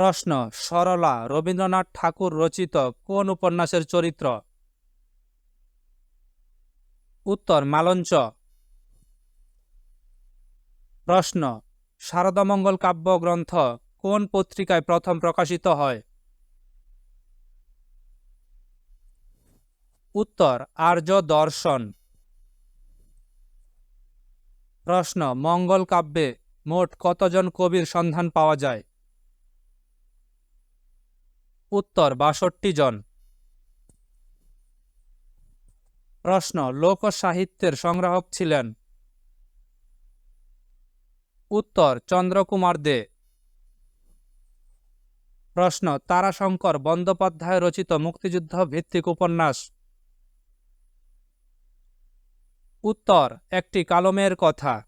প্রশ্ন, সরলা, রবীন্দ্রনাথ ঠাকুর রচিত কোন উপন্যাসের চরিত্র? উত্তর, মালঞ্চ। প্রশ্ন, শারদামঙ্গল কাব্যগ্রন্থ কোন পত্রিকায় প্রথম প্রকাশিত হয়? উত্তর, আর্য দর্শন। প্রশ্ন, মঙ্গল কাব্যে মোট কতজন কবির সন্ধান পাওয়া যায়? উত্তর, বাষট্টি জন। প্রশ্ন লোক সাহিত্যের সংগ্রাহক ছিলেন? উত্তর, চন্দ্রকুমার দে। প্রশ্ন, তারাশঙ্কর বন্দ্যোপাধ্যায় রচিত মুক্তিযুদ্ধ ভিত্তিক উপন্যাস? উত্তর, একটি কালমের কথা।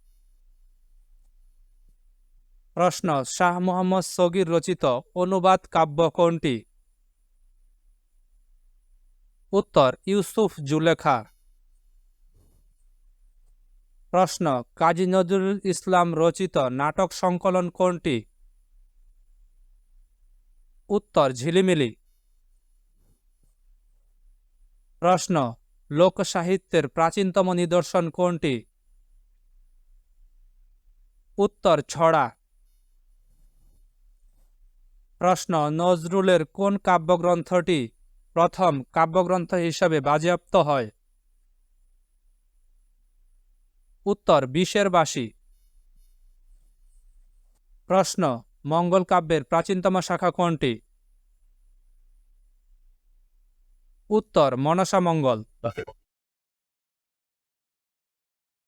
প্রশ্ন, শাহ মোহাম্মদ সগির রচিত অনুবাদ কাব্য কোনটি? উত্তর, ইউসুফ জুলেখা প্রশ্ন, কাজী নজরুল ইসলাম রচিত নাটক সংকলন কোনটি? উত্তর, ঝিলিমিলি। প্রশ্ন লোক সাহিত্যের প্রাচীনতম নিদর্শন কোনটি? উত্তর, ছড়া। প্রশ্ন, নজরুলের কোন কাব্যগ্রন্থটি প্রথম কাব্যগ্রন্থ হিসাবে বাজেয়াপ্ত হয়। উত্তর বিশ্বের বাসী প্রশ্ন, মঙ্গল কাব্যের প্রাচীনতম শাখা কোনটি? উত্তর, মনসা মঙ্গল।